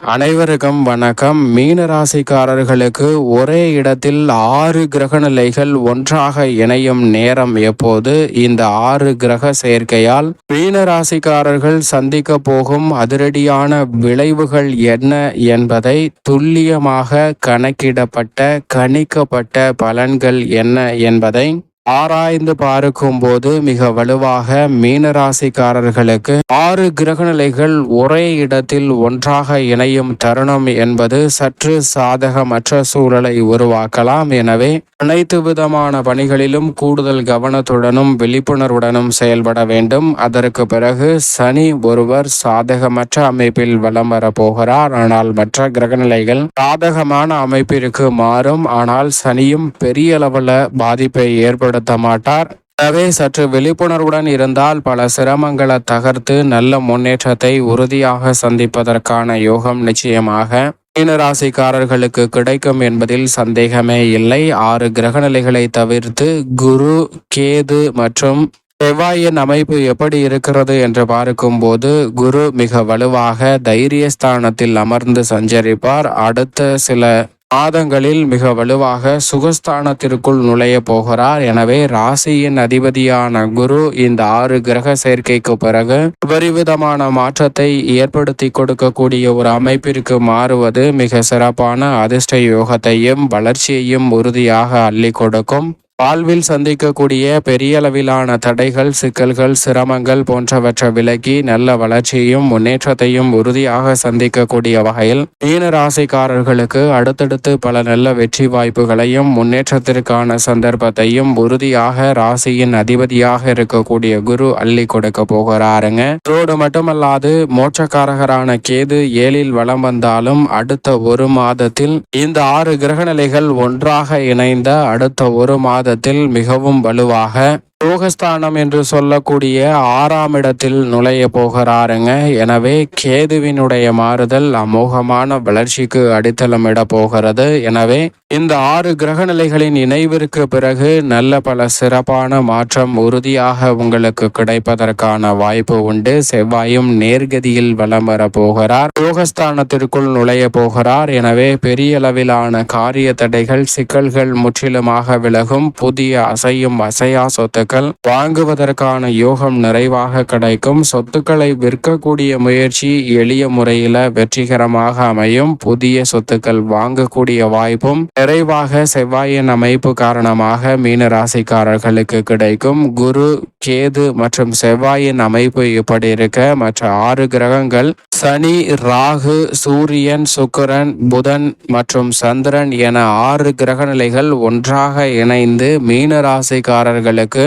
அனைவருக்கும் வணக்கம். மீன ராசிக்காரர்களுக்கு ஒரே இடத்தில் ஆறு கிரக நிலைகள் ஒன்றாக இணையும் நேரம் எப்போது? இந்த ஆறு கிரக சேர்க்கையால் மீன ராசிக்காரர்கள் சந்திக்க போகும் அதிரடியான விளைவுகள் என்ன என்பதை துல்லியமாக கணக்கிடப்பட்ட கணிக்கப்பட்ட பலன்கள் என்ன என்பதை ஆராய்ந்து பார்க்கும்போது மிக வலுவாக மீனராசிக்காரர்களுக்கு ஆறு கிரகநிலைகள் ஒரே இடத்தில் ஒன்றாக இணையும் தருணம் என்பது சற்று சாதகமற்ற சூழலை உருவாக்கலாம். எனவே அனைத்து விதமான பணிகளிலும் கூடுதல் கவனத்துடனும் விழிப்புணர்வுடனும் செயல்பட வேண்டும். அதற்கு பிறகு சனி ஒருவர் சாதகமற்ற அமைப்பில் வலம் வரப்போகிறார் ஆனால் மற்ற கிரகநிலைகள் சாதகமான அமைப்பிற்கு மாறும். ஆனால் சனியும் பெரிய அளவில் பாதிப்பை ஏற்படுத்த மாட்டார் எனவே சற்று விழிப்புணர்வுடன் இருந்தால் பல சிரமங்களை தகர்த்து நல்ல முன்னேற்றத்தை உறுதியாக சந்திப்பதற்கான யோகம் நிச்சயமாக. மீனராசிக்காரர்களுக்கு கிடைக்கும் என்பதில் சந்தேகமே இல்லை. ஆறு கிரகநிலைகளை தவிர்த்து குரு கேது மற்றும் செவ்வாயின் அமைப்பு எப்படி இருக்கிறது என்று பார்க்கும்போது குரு மிக வலுவாக தைரியஸ்தானத்தில் அமர்ந்து சஞ்சரிப்பார். அடுத்த சில மாதங்களில் மிக வலுவாக சுகஸ்தானத்திற்குள் நுழைய போகிறார். எனவே ராசியின் அதிபதியான குரு இந்த ஆறு கிரக சேர்க்கைக்கு பிறகு விபரிவிதமான மாற்றத்தை ஏற்படுத்தி கொடுக்கக்கூடிய ஒரு அமைப்பிற்கு மாறுவது மிக சிறப்பான அதிர்ஷ்ட யோகத்தையும் வளர்ச்சியையும் உறுதியாக அள்ளி கொடுக்கும். வாழ்வில் சந்திக்கக்கூடிய பெரிய அளவிலான தடைகள் சிக்கல்கள் சிரமங்கள் போன்றவற்றை விலகி நல்ல வளர்ச்சியையும் முன்னேற்றத்தையும் உறுதியாக சந்திக்கக்கூடிய வகையில் மீன ராசிக்காரர்களுக்கு அடுத்தடுத்து பல நல்ல வெற்றி வாய்ப்புகளையும் முன்னேற்றத்திற்கான சந்தர்ப்பத்தையும் உறுதியாக ராசியின் அதிபதியாக இருக்கக்கூடிய குரு அள்ளி கொடுக்க போகிறாருங்க. அதோடு மட்டுமல்லாது மோட்சக்காரகரான கேது ஏழில் வளம் வந்தாலும் அடுத்த ஒரு மாதத்தில் இந்த ஆறு கிரகநிலைகள் ஒன்றாக இணைந்த அடுத்த ஒரு மாத மாதத்தில் மிகவும் வலுவாக யோகஸ்தானம் என்று சொல்லக்கூடிய ஆறாம் இடத்தில் நுழைய போகிறாருங்க. எனவே கேதுவினுடைய மாறுதல் அமோகமான வளர்ச்சிக்கு அடித்தளமிட போகிறது. எனவே இந்த ஆறு கிரக நிலைகளின் இணைவிற்கு பிறகு நல்ல பல சிறப்பான மாற்றம் உறுதியாக உங்களுக்கு கிடைப்பதற்கான வாய்ப்பு உண்டு. செவ்வாயும் நேர்கதியில் வலம் வர போகிறார். யோகஸ்தானத்திற்குள் நுழைய போகிறார். எனவே பெரிய அளவிலான காரிய தடைகள் சிக்கல்கள் முற்றிலுமாக விலகும். புதிய அசையும் அசையா சொத்து சொத்துக்கள் வாங்குவதற்கான யோகம் நிறைவாக கிடைக்கும். சொத்துக்களை விற்கக்கூடிய முயற்சி எளிய முறையில் வெற்றிகரமாக அமையும். புதிய சொத்துக்கள் வாங்கக்கூடிய வாய்ப்பும் நிறைவாக செவ்வாயின் அமைப்பு காரணமாக மீன ராசிக்காரர்களுக்கு கிடைக்கும். குரு கேது மற்றும் செவ்வாயின் அமைப்பு இப்படி இருக்க மற்ற ஆறு கிரகங்கள் சனி ராகு சூரியன் சுக்கரன் புதன் மற்றும் சந்திரன் என ஆறு கிரகநிலைகள் ஒன்றாக இணைந்து மீன ராசிக்காரர்களுக்கு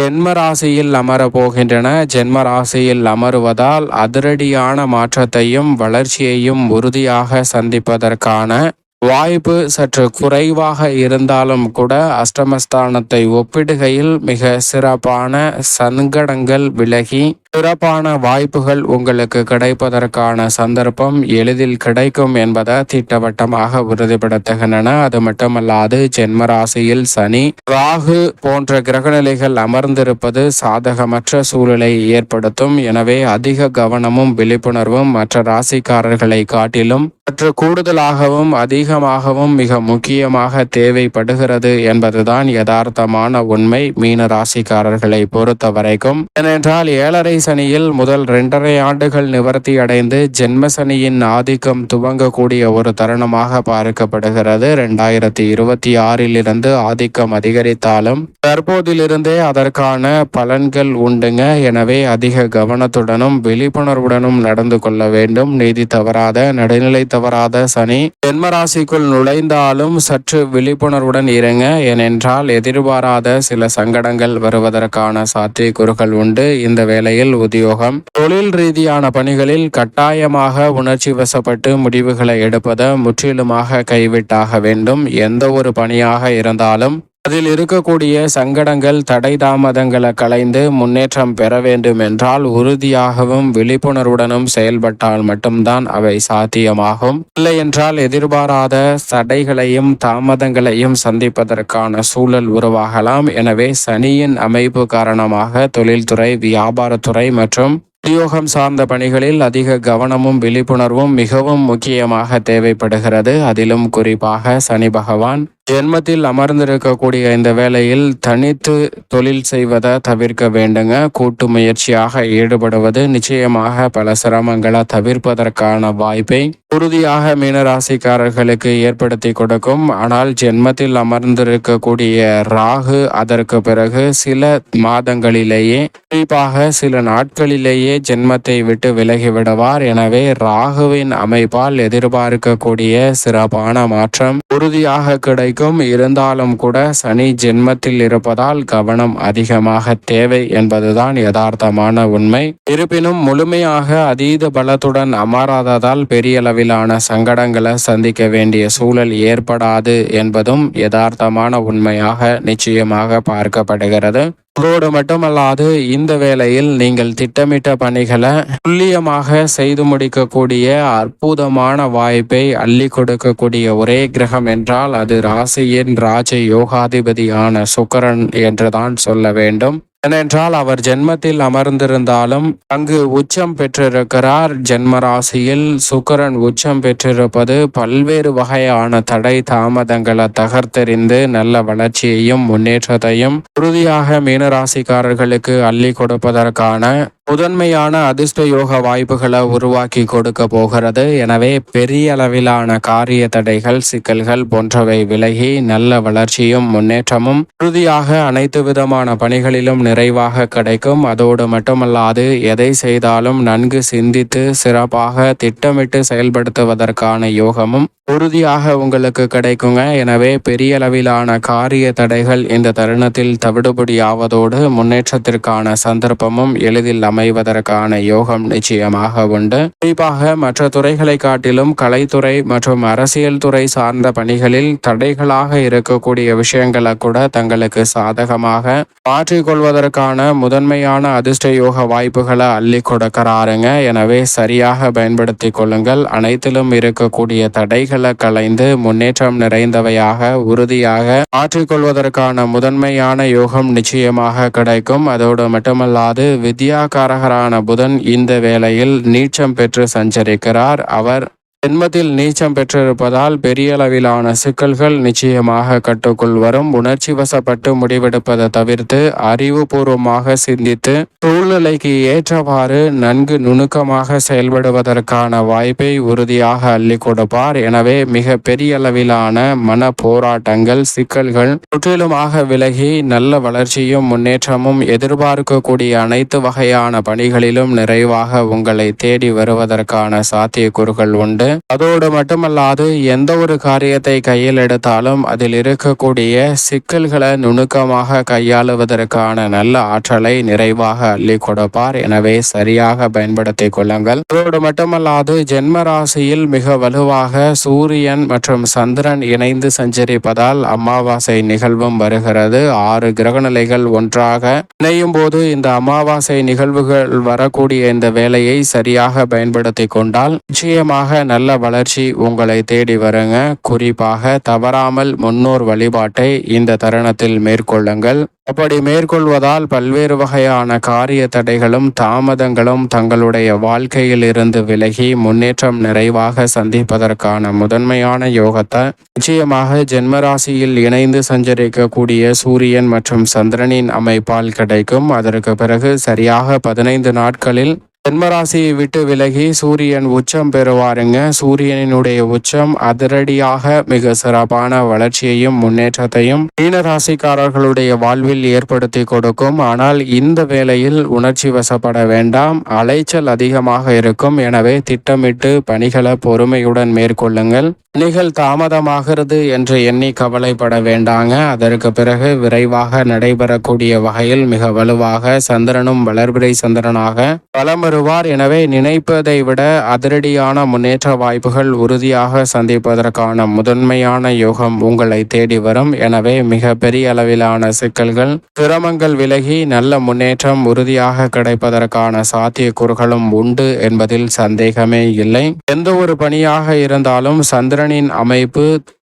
ஜென்ம ராசியில் அமர போகின்றன. ஜென்ம ராசியில் அமருவதால் அதிரடியான மாற்றத்தையும் வளர்ச்சியையும் உறுதியாக சந்திப்பதற்கான வாய்ப்பு சற்று குறைவாக இருந்தாலும் கூட அஷ்டமஸ்தானத்தை ஒப்பிடுகையில் மிக சிறப்பான சங்கடங்கள் விலகி சிறப்பான வாய்ப்புகள் உங்களுக்கு கிடைப்பதற்கான சந்தர்ப்பம் எளிதில் கிடைக்கும் என்பதை திட்டவட்டமாக உறுதிப்படுத்துகின்றன. அது மட்டுமல்லாது ஜென்ம ராசியில் சனி ராகு போன்ற கிரகநிலைகள் அமர்ந்திருப்பது சாதகமற்ற சூழலை ஏற்படுத்தும். எனவே அதிக கவனமும் விழிப்புணர்வும் மற்ற ராசிக்காரர்களை காட்டிலும் சற்று கூடுதலாகவும் அதிகமாகவும் மிக முக்கியமாக தேவைப்படுகிறது என்பதுதான் யதார்த்தமான உண்மை மீன ராசிக்காரர்களை பொறுத்த வரைக்கும் ஏனென்றால் ஏழரை சனியில் முதல் இரண்டரை ஆண்டுகள் நிவர்த்தி அடைந்து ஜென்ம சனியின் ஆதிக்கம் துவங்கக்கூடிய ஒரு தருணமாக பார்க்கப்படுகிறது. இரண்டாயிரத்தி இருபத்தி ஆறில் இருந்து ஆதிக்கம் அதிகரித்தாலும் தற்போதிலிருந்தே அதற்கான பலன்கள் உண்டுங்க. எனவே அதிக கவனத்துடனும் விழிப்புணர்வுடனும் நடந்து கொள்ள வேண்டும். நீதி தவறாத நடுநிலை தவறாத சனி ஜென்மராசிக்குள் நுழைந்தாலும் சற்று விழிப்புணர்வுடன் இருங்க. ஏனென்றால் எதிர்பாராத சில சங்கடங்கள் வருவதற்கான சாத்தியக்கூறுகள் உண்டு. இந்த வேளையில் உத்தியோகம். தொழில் ரீதியான பணிகளில் கட்டாயமாக உணர்ச்சி வசப்பட்டு முடிவுகளை எடுப்பதை முற்றிலுமாக கைவிட்டாக வேண்டும். எந்த ஒரு பணியாக இருந்தாலும் அதில் இருக்கக்கூடிய சங்கடங்கள் தடை தாமதங்களை களைந்து முன்னேற்றம் பெற வேண்டும் என்றால் உறுதியாகவும் விழிப்புணர்வுடனும் செயல்பட்டால் மட்டும்தான் அவை சாத்தியமாகும். இல்லை என்றால் எதிர்பாராத தடைகளையும் தாமதங்களையும் சந்திப்பதற்கான சூழல் உருவாகலாம். எனவே சனியின் அமைப்பு காரணமாக தொழில்துறை வியாபாரத்துறை மற்றும் உத்தியோகம் சார்ந்த பணிகளில் அதிக கவனமும் விழிப்புணர்வும் மிகவும் முக்கியமாக தேவைப்படுகிறது. அதிலும் குறிப்பாக சனி பகவான் ஜென்மத்தில் அமர்ந்திருக்கக்கூடிய இந்த வேளையில் தனித்து தொழில் செய்வதை தவிர்க்க வேண்டுங்க. கூட்டு முயற்சியாக ஈடுபடுவது நிச்சயமாக பல சிரமங்களை தவிர்ப்பதற்கான வாய்ப்பை உறுதியாக மீனராசிக்காரர்களுக்கு ஏற்படுத்தி கொடுக்கும். ஆனால் ஜென்மத்தில் அமர்ந்திருக்கக்கூடிய ராகு அதற்கு பிறகு சில மாதங்களிலேயே குறிப்பாக சில நாட்களிலேயே ஜென்மத்தை விட்டு விலகி விடுவார். எனவே ராகுவின் அமைப்பால் எதிர்பார்க்கக்கூடிய சிறப்பான மாற்றம் உறுதியாக கிடை பிடிக்கும் இருந்தாலும் கூட சனி ஜென்மத்தில் இருப்பதால் கவனம் அதிகமாக தேவை என்பதுதான் யதார்த்தமான உண்மை. இருப்பினும் முழுமையாக அதீத பலத்துடன் அமராததால் பெரிய அளவிலான சங்கடங்களை சந்திக்க வேண்டிய சூழல் ஏற்படாது என்பதும் யதார்த்தமான உண்மையாக நிச்சயமாக பார்க்கப்படுகிறது. அதோடு மட்டுமல்லாது இந்த வேளையில் நீங்கள் திட்டமிட்ட பணிகளை துல்லியமாக செய்து முடிக்கக்கூடிய அற்புதமான வாய்ப்பை அள்ளி கொடுக்கக்கூடிய ஒரே கிரகம் என்றால் அது ராசியின் ராஜ யோகாதிபதியான சுக்கரன் என்றுதான் சொல்ல வேண்டும். ஏனென்றால் அவர் ஜென்மத்தில் அமர்ந்திருந்தாலும் அங்கு உச்சம் பெற்றிருக்கிறார். ஜென்மராசியில் சுக்கரன் உச்சம் பெற்றிருப்பது பல்வேறு வகையான தடை தாமதங்களை தகர்த்தெறிந்து நல்ல வளர்ச்சியையும் முன்னேற்றத்தையும் உறுதியாக மீனராசிக்காரர்களுக்கு அள்ளி கொடுப்பதற்கான முதன்மையான அதிர்ஷ்ட யோக வாய்ப்புகளை உருவாக்கி கொடுக்க போகிறது. எனவே பெரிய அளவிலான காரிய தடைகள் சிக்கல்கள் போன்றவை விலகி நல்ல வளர்ச்சியும் முன்னேற்றமும் உறுதியாக அனைத்து விதமான பணிகளிலும் நிறைவாக கிடைக்கும். அதோடு மட்டுமல்லாது எதை செய்தாலும் நன்கு சிந்தித்து சிறப்பாக திட்டமிட்டு செயல்படுத்துவதற்கான யோகமும் உறுதியாக உங்களுக்கு கிடைக்குங்க. எனவே பெரிய அளவிலான காரிய தடைகள் இந்த தருணத்தில் தவிடுபடியாவதோடு முன்னேற்றத்திற்கான சந்தர்ப்பமும் எளிதில் அமைவதற்கான யோகம் நிச்சயமாக உண்டு. குறிப்பாக மற்ற துறைகளை காட்டிலும் கலைத்துறை மற்றும் அரசியல் துறை சார்ந்த பணிகளில் தடைகளாக இருக்கக்கூடிய விஷயங்களை கூட தங்களுக்கு சாதகமாக மாற்றிக்கொள்வதற்கான முதன்மையான அதிர்ஷ்ட யோக வாய்ப்புகளை அள்ளி கொடுக்கிறாருங்க. எனவே சரியாக பயன்படுத்தி கொள்ளுங்கள். அனைத்திலும் இருக்கக்கூடிய தடைகள் கலைந்து முன்னேற்றம் நிறைந்தவையாக உறுதியாக மாற்றிக்கொள்வதற்கான முதன்மையான யோகம் நிச்சயமாக கிடைக்கும். அதோடு மட்டுமல்லாது வித்யாகாரகரான புதன் இந்த வேளையில் நீச்சம் பெற்று சஞ்சரிக்கிறார். அவர் ஜென்மத்தில் நீச்சம் பெற்றிருப்பதால் பெரிய அளவிலான சிக்கல்கள் நிச்சயமாக கட்டுக்குள் வரும். உணர்ச்சி வசப்பட்டு முடிவெடுப்பதை தவிர்த்து அறிவுபூர்வமாக சிந்தித்து சூழ்நிலைக்கு ஏற்றவாறு நன்கு நுணுக்கமாக செயல்படுவதற்கான வாய்ப்பை உறுதியாக அள்ளி கொடுப்பார். எனவே மிக பெரிய அளவிலான மன போராட்டங்கள் சிக்கல்கள் முற்றிலுமாக விலகி நல்ல வளர்ச்சியும் முன்னேற்றமும் எதிர்பார்க்கக்கூடிய அனைத்து வகையான பணிகளிலும் நிறைவாக உங்களை தேடி வருவதற்கான சாத்தியக்கூறுகள் உண்டு. அதோடு மட்டுமல்லாது எந்த ஒரு காரியத்தை கையில் எடுத்தாலும் அதில் இருக்கக்கூடிய சிக்கல்களை நுணுக்கமாக கையாளுவதற்கான நல்ல ஆற்றலை நிறைவாக அள்ளி கொடுப்பார். எனவே சரியாக பயன்படுத்தி கொள்ளுங்கள். அதோடு மட்டுமல்லாது ஜென்ம ராசியில் மிக வலுவாக சூரியன் மற்றும் சந்திரன் இணைந்து சஞ்சரிப்பதால் அமாவாசை நிகழ்வும் வருகிறது. ஆறு கிரகநிலைகள் ஒன்றாக இணையும் போது இந்த அமாவாசை நிகழ்வுகள் வரக்கூடிய இந்த வேலையை சரியாக பயன்படுத்தி கொண்டால் நிச்சயமாக நல்ல நல்ல வளர்ச்சி உங்களை தேடி வருங்க. குறிப்பாக தவறாமல் முன்னோர் வழிபாட்டை இந்த தருணத்தில் மேற்கொள்ளுங்கள். அப்படி மேற்கொள்வதால் பல்வேறு வகையான காரிய தடைகளும் தாமதங்களும் தங்களுடைய வாழ்க்கையில் இருந்து விலகி முன்னேற்றம் நிறைவாக சந்திப்பதற்கான முதன்மையான யோகத்தை நிச்சயமாக ஜென்மராசியில் இணைந்து சஞ்சரிக்கக்கூடிய சூரியன் மற்றும் சந்திரனின் அமைப்பால் கிடைக்கும். அதற்கு பிறகு சரியாக பதினைந்து நாட்களில் ஜென்மராசியை விட்டு விலகி சூரியன் உச்சம் பெறுவாருங்க. சூரியனினுடைய உச்சம் அதிரடியாக மிக சிறப்பான வளர்ச்சியையும் முன்னேற்றத்தையும் மீனராசிக்காரர்களுடைய வாழ்வில் ஏற்படுத்தி கொடுக்கும். ஆனால் இந்த வேளையில் உணர்ச்சி வசப்பட வேண்டாம். அலைச்சல் அதிகமாக இருக்கும். எனவே திட்டமிட்டு பணிகளை பொறுமையுடன் மேற்கொள்ளுங்கள். நிகழ் தாமதமாகிறது என்று எண்ணி கவலைப்பட வேண்டாங்க. அதற்கு பிறகு விரைவாக நடைபெறக்கூடிய வகையில் மிக வலுவாக சந்திரனும் வளர்பிறை சந்திரனாக பலம் வருவார் எனவே நினைப்பதை விட அதிரடியான முன்னேற்ற வாய்ப்புகள் உறுதியாக சந்திப்பதற்கான முதன்மையான யோகம் உங்களை தேடி வரும். எனவே மிக பெரிய அளவிலான சிக்கல்கள் சிரமங்கள் விலகி நல்ல முன்னேற்றம் உறுதியாக கிடைப்பதற்கான சாத்தியக்கூறுகளும் உண்டு என்பதில் சந்தேகமே இல்லை. எந்த ஒரு பணியாக இருந்தாலும் சந்திர சந்திரனின் அமைப்பு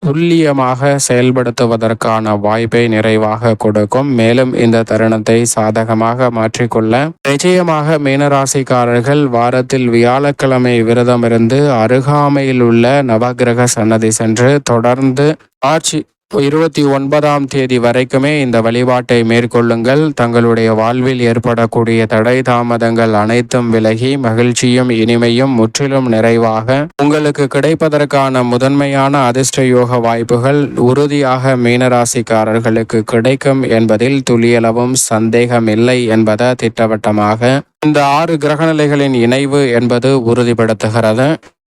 துல்லியமாக செயல்படுத்துவதற்கான வாய்ப்பை நிறைவாக கொடுக்கும். மேலும் இந்த தருணத்தை சாதகமாக மாற்றிக்கொள்ள நிச்சயமாக மீனராசிக்காரர்கள் வாரத்தில் வியாழக்கிழமை விரதமிருந்து அருகாமையில் உள்ள நவகிரக சன்னதி சென்று தொடர்ந்து ஆட்சி இருபத்தி ஒன்பதாம் தேதி வரைக்குமே இந்த வழிபாட்டை மேற்கொள்ளுங்கள். தங்களுடைய வாழ்வில் ஏற்படக்கூடிய தடை தாமதங்கள் அனைத்தும் விலகி மகிழ்ச்சியும் இனிமையும் முற்றிலும் நிறைவாக உங்களுக்கு கிடைப்பதற்கான முதன்மையான அதிர்ஷ்ட யோக வாய்ப்புகள் உறுதியாக மீனராசிக்காரர்களுக்கு கிடைக்கும் என்பதில் துளியளவும் சந்தேகமில்லை என்பதை திட்டவட்டமாக இந்த ஆறு கிரகநிலைகளின் இணைவு என்பது உறுதிப்படுத்துகிறது.